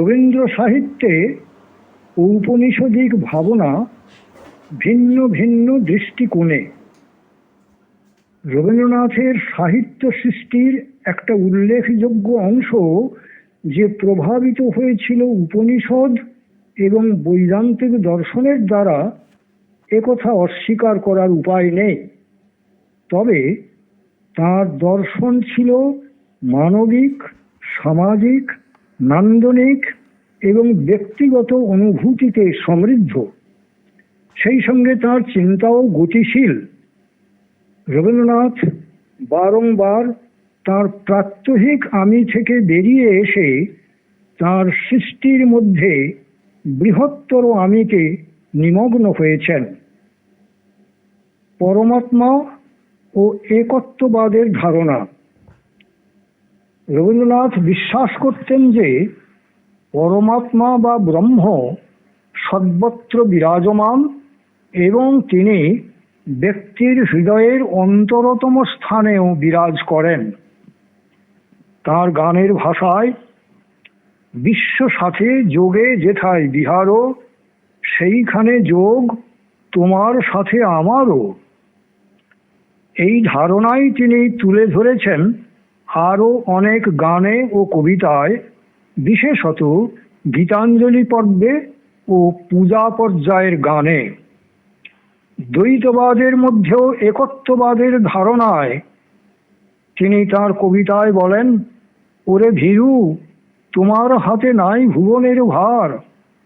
রবীন্দ্র সাহিত্যে ঔপনিষদিক ভাবনা ভিন্ন ভিন্ন দৃষ্টিকোণে। রবীন্দ্রনাথের সাহিত্য সৃষ্টির একটা উল্লেখযোগ্য অংশ যে প্রভাবিত হয়েছিল উপনিষদ এবং বৈদান্তিক দর্শনের দ্বারা একথা অস্বীকার করার উপায় নেই। তবে তার দর্শন ছিল মানবিক, সামাজিক নান্দনিক এবং ব্যক্তিগত অনুভূতিতে সমৃদ্ধ। সেই সঙ্গে তার চিন্তাও গতিশীল। রবীন্দ্রনাথ বারংবার তার প্রাত্যহিক আমি থেকে বেরিয়ে এসে তার সৃষ্টির মধ্যে বৃহত্তর আমিকে নিমগ্ন হয়েছেন। পরমাত্মা ও একত্ববাদের ধারণা। রবীন্দ্রনাথ বিশ্বাস করতেন যে পরমাত্মা বা ব্রহ্ম সর্বত্র বিরাজমান এবং তিনি ব্যক্তির হৃদয়ের অন্তরতম স্থানেও বিরাজ করেন। তার গানের ভাষায়, বিশ্ব সাথে যোগে যেথায় বিহারও সেইখানে যোগ তোমার সাথে আমারও এই ধারণাই তিনি তুলে ধরেছেন আরও অনেক গানে ও কবিতায়, বিশেষত গীতাঞ্জলি পর্বে ও পূজা পর্যায়ের গানে। দ্বৈতবাদের মধ্যেও একত্ববাদের ধারণায় তিনি তার কবিতায় বলেন, ওরে ভীরু, তোমার হাতে নাই ভুবনের ভার,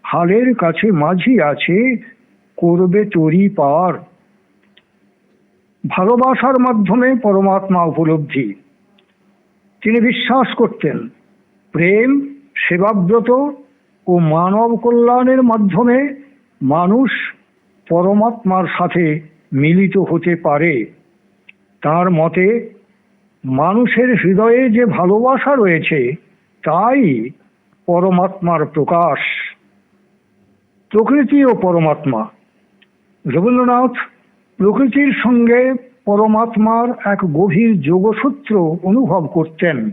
হালের কাছে মাঝি আছে, করবে তরি পার। ভালোবাসার মাধ্যমে পরমাত্মা উপলব্ধি। তিনি বিশ্বাস করতেন, প্রেম সেবাব্রত ও মানব কল্যাণের মাধ্যমে মানুষ পরমাত্মার সাথে মিলিত হতে পারে। তার মতে, মানুষের হৃদয়ে যে ভালোবাসা রয়েছে, তাই পরমাত্মার প্রকাশ। প্রকৃতি ও পরমাত্মা। রবীন্দ্রনাথ প্রকৃতির সঙ্গে পরমাত্মার এক গভীর যোগসূত্র অনুভব করতেন।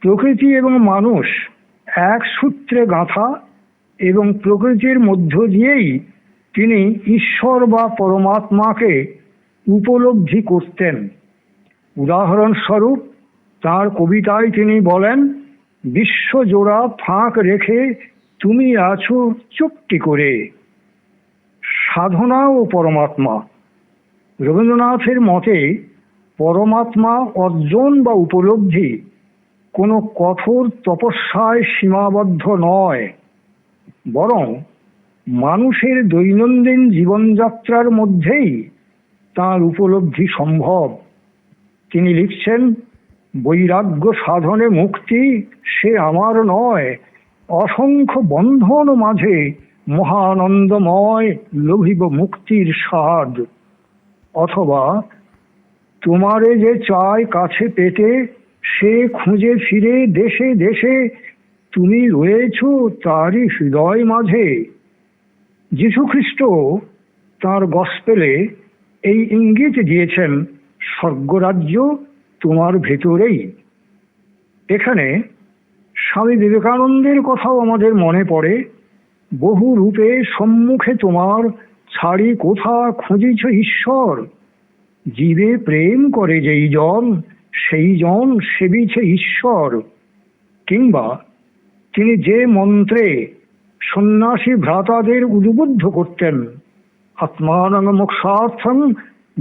প্রকৃতি এবং মানুষ এক সূত্রে গাঁথা এবং প্রকৃতির মধ্য দিয়েই তিনি ঈশ্বর বা পরমাত্মাকে উপলব্ধি করতেন। উদাহরণস্বরূপ, তার কবিতায় তিনি বলেন বিশ্বজোড়া ফাঁক রেখে তুমি আছো চুপটি করে। সাধনা ও পরমাত্মা। রবীন্দ্রনাথের মতে, পরমাত্মা অর্জন বা উপলব্ধি কোনো কঠোর তপস্যায় সীমাবদ্ধ নয়, বরং মানুষের দৈনন্দিন জীবনযাত্রার মধ্যেই তার উপলব্ধি সম্ভব। তিনি লিখছেন, বৈরাগ্য সাধনে মুক্তি সে আমার নয়, অসংখ্য বন্ধন মাঝে মহানন্দময় লোভিব মুক্তির স্বাদ। অথবা তোমারে যে চায় কাছে পেতে, সে খুঁজে ফিরে দেশে দেশে তুমি রয়েছ তারই হৃদয় মাঝে। যীশুখ্রিস্ট তার গসপেলে এই ইঙ্গিত দিয়েছেন, স্বর্গরাজ্য তোমার ভেতরেই। এখানে স্বামী বিবেকানন্দের কথাও আমাদের মনে পড়ে, বহু রূপে সম্মুখে তোমার ছাড়ি কোথা খুঁজিছ ঈশ্বর? জীবে প্রেম করে যেই জন, সেই জন সেবিছে ঈশ্বর। কিংবা তিনি যে মন্ত্রে সন্ন্যাসী ভ্রাতাদের উদ্বুদ্ধ করতেন, আত্মানং মোক্ষার্থম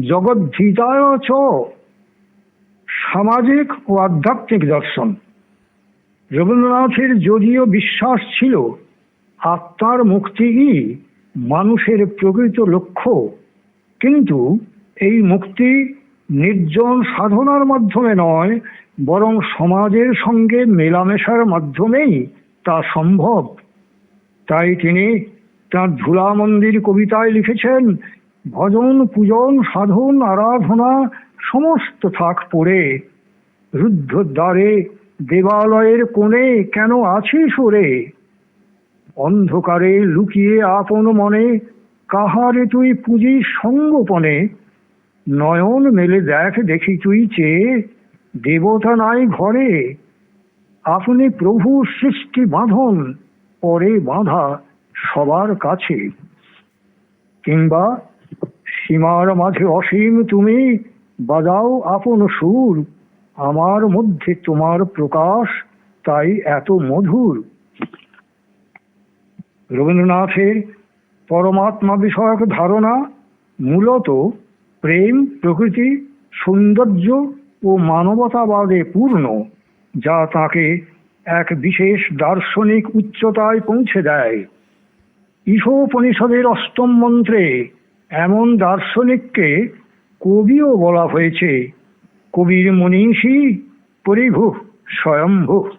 জগদ্ধিতায় চ। সামাজিক ও আধ্যাত্মিক দর্শন। রবীন্দ্রনাথের যদিও বিশ্বাস ছিল, আত্মার মুক্তিই মানুষের প্রকৃত লক্ষ্য। কিন্তু এই মুক্তি নির্জন সাধনার মাধ্যমে নয়, বরং সমাজের সঙ্গে মেলামেশার মাধ্যমেই তা সম্ভব। তাই তিনি তার ধুলা মন্দির কবিতায় লিখেছেন, ভজন, পূজন, সাধন, আরাধনা, সমস্ত থাক পড়ে। রুদ্ধ দ্বারে দেবালয়ের কোণে কেন আছিস ওরে? অন্ধকারে লুকিয়ে আপন মনে, কাহারে তুই পুঁজি সঙ্গোপনে? নয়ন মেলে দেখ দেখি তুই চেয়ে দেবতা নাই ঘরে। আপনি প্রভু সৃষ্টি বাঁধন, পরে বাঁধা সবার কাছে। কিংবা সীমার মাঝে অসীম তুমি বাজাও আপন সুর, আমার মধ্যে তোমার প্রকাশ তাই এত মধুর। রবীন্দ্রনাথের পরমাত্মা বিষয়ক ধারণা মূলত প্রেম, প্রকৃতি, সৌন্দর্য ও মানবতাবাদে পূর্ণ, যা তাকে এক বিশেষ দার্শনিক উচ্চতায় পৌঁছে দেয়। ঈশোপনিষদের অষ্টম মন্ত্রে এমন দার্শনিককে কবিও বলা হয়েছে, কবির মনীষী পরিভু স্বয়ম্ভু।